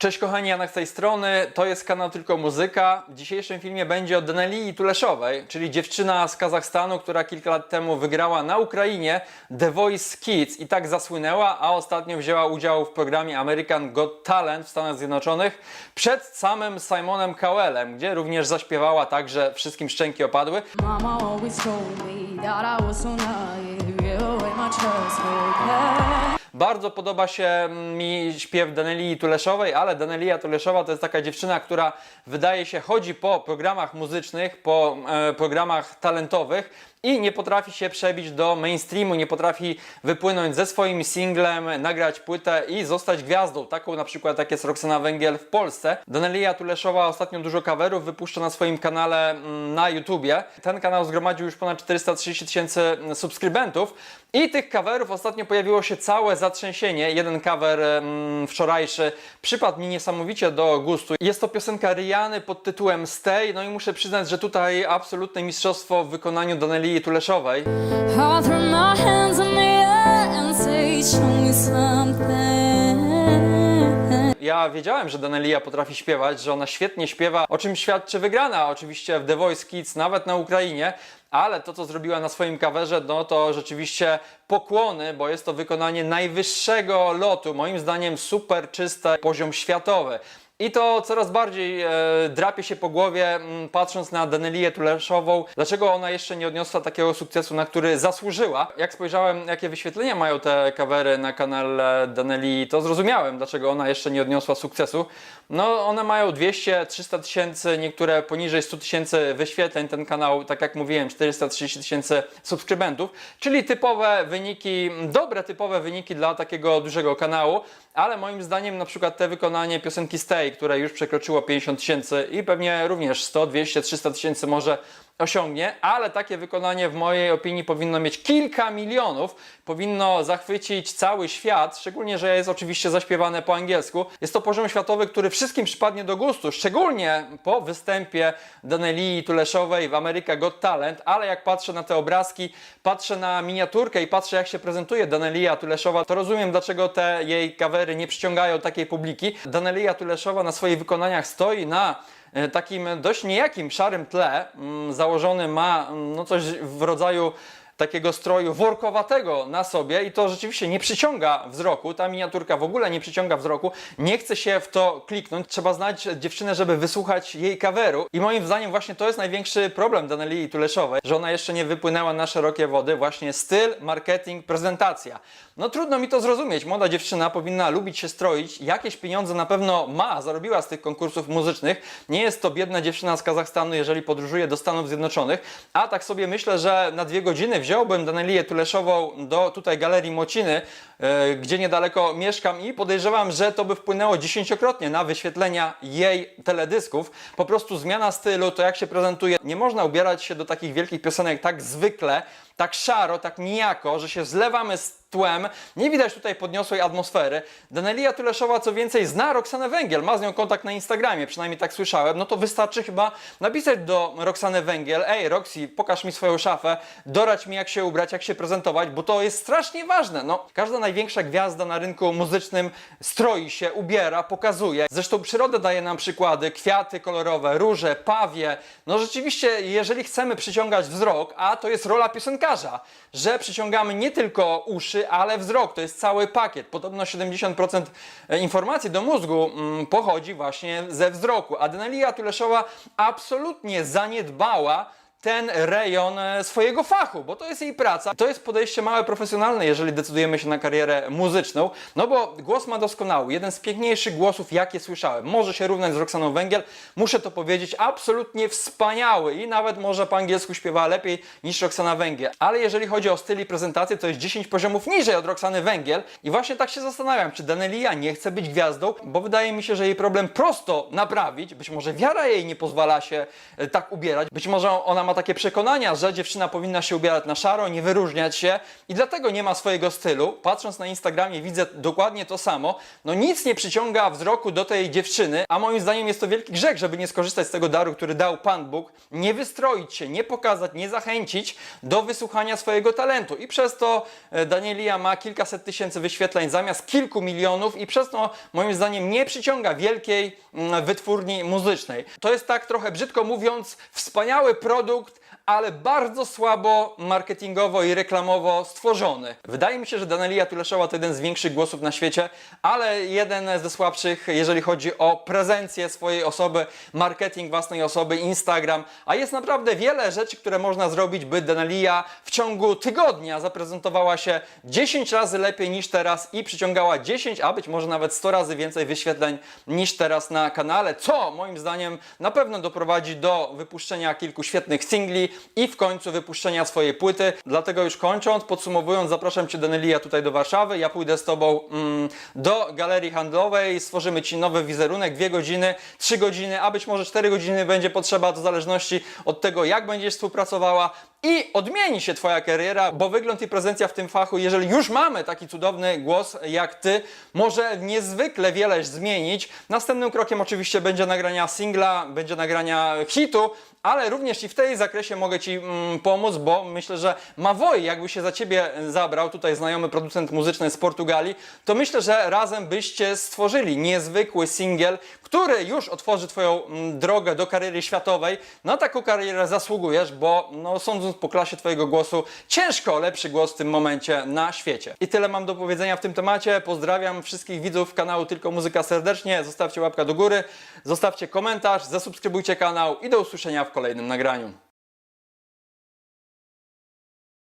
Cześć kochani, Janek z tej strony, to jest kanał Tylko Muzyka. W dzisiejszym filmie będzie o Denelii Tuleszowej, czyli dziewczyna z Kazachstanu, która kilka lat temu wygrała na Ukrainie The Voice Kids i tak zasłynęła, a ostatnio wzięła udział w programie American Got Talent w Stanach Zjednoczonych przed samym Simonem Cowellem, gdzie również zaśpiewała tak, że wszystkim szczęki opadły. Mama always told me that I was so naive. Bardzo podoba się mi śpiew Danelii Tuleszowej, ale Danelia Tuleszowa to jest taka dziewczyna, która wydaje się chodzi po programach muzycznych, po e, programach talentowych i nie potrafi się przebić do mainstreamu, nie potrafi wypłynąć ze swoim singlem, nagrać płytę i zostać gwiazdą, taką na przykład jak jest Roxana Węgiel w Polsce. Danelia Tuleszowa ostatnio dużo coverów wypuszcza na swoim kanale mm, na YouTubie. Ten kanał zgromadził już ponad 430 tysięcy subskrybentów i tych coverów ostatnio pojawiło się całe zatrzęsienie. Jeden cover mm, wczorajszy przypadł mi niesamowicie do gustu. Jest to piosenka Riany pod tytułem Stay, no i muszę przyznać, że tutaj absolutne mistrzostwo w wykonaniu Tuleszowej. Ja wiedziałem, że Danelia potrafi śpiewać, że ona świetnie śpiewa, o czym świadczy wygrana oczywiście w The Voice Kids, nawet na Ukrainie, ale to, co zrobiła na swoim kawerze, no to rzeczywiście pokłony, bo jest to wykonanie najwyższego lotu, moim zdaniem super czyste, poziom światowy. I to coraz bardziej e, drapie się po głowie, m, patrząc na Danelię Tuleszową. Dlaczego ona jeszcze nie odniosła takiego sukcesu, na który zasłużyła? Jak spojrzałem, jakie wyświetlenia mają te kawery na kanale Danelii, to zrozumiałem, dlaczego ona jeszcze nie odniosła sukcesu. No, one mają 200-300 tysięcy, niektóre poniżej 100 tysięcy wyświetleń. Ten kanał, tak jak mówiłem, 430 tysięcy subskrybentów, czyli typowe wyniki, dobre typowe wyniki dla takiego dużego kanału, ale moim zdaniem na przykład te wykonanie piosenki Stay, które już przekroczyło 50 tysięcy i pewnie również 100, 200, 300 tysięcy może osiągnie, ale takie wykonanie w mojej opinii powinno mieć kilka milionów, powinno zachwycić cały świat, szczególnie, że jest oczywiście zaśpiewane po angielsku. Jest to poziom światowy, który wszystkim przypadnie do gustu, szczególnie po występie Danelii Tuleszowej w America Got Talent, ale jak patrzę na te obrazki, patrzę na miniaturkę i patrzę jak się prezentuje Danelia Tuleszowa, to rozumiem dlaczego te jej kawery nie przyciągają takiej publiki. Danelia Tuleszowa na swoich wykonaniach stoi na e, takim dość niejakim szarym tle. Mm, Założony ma mm, no coś w rodzaju takiego stroju workowatego na sobie i to rzeczywiście nie przyciąga wzroku. Ta miniaturka w ogóle nie przyciąga wzroku. Nie chce się w to kliknąć. Trzeba znać dziewczynę, żeby wysłuchać jej kaweru. I moim zdaniem właśnie to jest największy problem Danelii Tuleszowej, że ona jeszcze nie wypłynęła na szerokie wody. Właśnie styl, marketing, prezentacja. No trudno mi to zrozumieć. Młoda dziewczyna powinna lubić się stroić. Jakieś pieniądze na pewno ma, zarobiła z tych konkursów muzycznych. Nie jest to biedna dziewczyna z Kazachstanu, jeżeli podróżuje do Stanów Zjednoczonych. A tak sobie myślę, że na dwie godziny wziąłbym Danelię Tuleszową do tutaj Galerii Mociny, e, gdzie niedaleko mieszkam i podejrzewam, że to by wpłynęło dziesięciokrotnie na wyświetlenia jej teledysków. Po prostu zmiana stylu, to jak się prezentuje. Nie można ubierać się do takich wielkich piosenek tak zwykle, tak szaro, tak nijako, że się zlewamy z tłem. Nie widać tutaj podniosłej atmosfery. Danelia Tuleszowa co więcej zna Roxanę Węgiel, ma z nią kontakt na Instagramie, przynajmniej tak słyszałem. No to wystarczy chyba napisać do Roxany Węgiel, ej Roxy, pokaż mi swoją szafę, dorać mi jak się ubrać, jak się prezentować, bo to jest strasznie ważne. No, każda największa gwiazda na rynku muzycznym stroi się, ubiera, pokazuje. Zresztą przyroda daje nam przykłady, kwiaty kolorowe, róże, pawie. No rzeczywiście, jeżeli chcemy przyciągać wzrok, a to jest rola piosenkarza, że przyciągamy nie tylko uszy, ale wzrok. To jest cały pakiet. Podobno 70% informacji do mózgu mm, pochodzi właśnie ze wzroku. A Danelia Tuleszowa absolutnie zaniedbała ten rejon e, swojego fachu, bo to jest jej praca. To jest podejście małe profesjonalne, jeżeli decydujemy się na karierę muzyczną, no bo głos ma doskonały, jeden z piękniejszych głosów, jakie słyszałem. Może się równać z Roxaną Węgiel, muszę to powiedzieć, absolutnie wspaniały i nawet może po angielsku śpiewa lepiej niż Roxana Węgiel. Ale jeżeli chodzi o styl i prezentację, to jest 10 poziomów niżej od Roxany Węgiel i właśnie tak się zastanawiam, czy Danelia nie chce być gwiazdą, bo wydaje mi się, że jej problem prosto naprawić, być może wiara jej nie pozwala się e, tak ubierać, być może ona ma ma takie przekonania, że dziewczyna powinna się ubierać na szaro, nie wyróżniać się i dlatego nie ma swojego stylu. Patrząc na Instagramie widzę dokładnie to samo. No nic nie przyciąga wzroku do tej dziewczyny, a moim zdaniem jest to wielki grzech, żeby nie skorzystać z tego daru, który dał Pan Bóg, nie wystroić się, nie pokazać, nie zachęcić do wysłuchania swojego talentu. I przez to e, Danielia ma kilkaset tysięcy wyświetleń zamiast kilku milionów i przez to moim zdaniem nie przyciąga wielkiej mm, wytwórni muzycznej. To jest tak trochę brzydko mówiąc wspaniały produkt, ale bardzo słabo marketingowo i reklamowo stworzony. Wydaje mi się, że Danelia Tuleszowa to jeden z większych głosów na świecie, ale jeden ze słabszych, jeżeli chodzi o prezencję swojej osoby, marketing własnej osoby, Instagram, a jest naprawdę wiele rzeczy, które można zrobić, by Danelia w ciągu tygodnia zaprezentowała się 10 razy lepiej niż teraz i przyciągała 10, a być może nawet 100 razy więcej wyświetleń niż teraz na kanale, co moim zdaniem na pewno doprowadzi do wypuszczenia kilku świetnych singli i w końcu wypuszczenia swojej płyty. Dlatego już kończąc, podsumowując, zapraszam Cię Danelia tutaj do Warszawy. Ja pójdę z Tobą mm, do galerii handlowej, stworzymy Ci nowy wizerunek, dwie godziny, trzy godziny, a być może cztery godziny będzie potrzeba, w zależności od tego, jak będziesz współpracowała i odmieni się Twoja kariera, bo wygląd i prezencja w tym fachu, jeżeli już mamy taki cudowny głos jak Ty, może niezwykle wiele zmienić. Następnym krokiem oczywiście będzie nagrania singla, będzie nagrania hitu, ale również i w tej zakresie mogę Ci mm, pomóc, bo myślę, że Mavoi, jakby się za Ciebie zabrał, tutaj znajomy producent muzyczny z Portugalii, to myślę, że razem byście stworzyli niezwykły singiel, który już otworzy Twoją mm, drogę do kariery światowej. Na taką karierę zasługujesz, bo no, sądząc po klasie Twojego głosu, ciężko lepszy głos w tym momencie na świecie. I tyle mam do powiedzenia w tym temacie. Pozdrawiam wszystkich widzów kanału Tylko Muzyka serdecznie. Zostawcie łapkę do góry, zostawcie komentarz, zasubskrybujcie kanał i do usłyszenia w kolejnym nagraniu.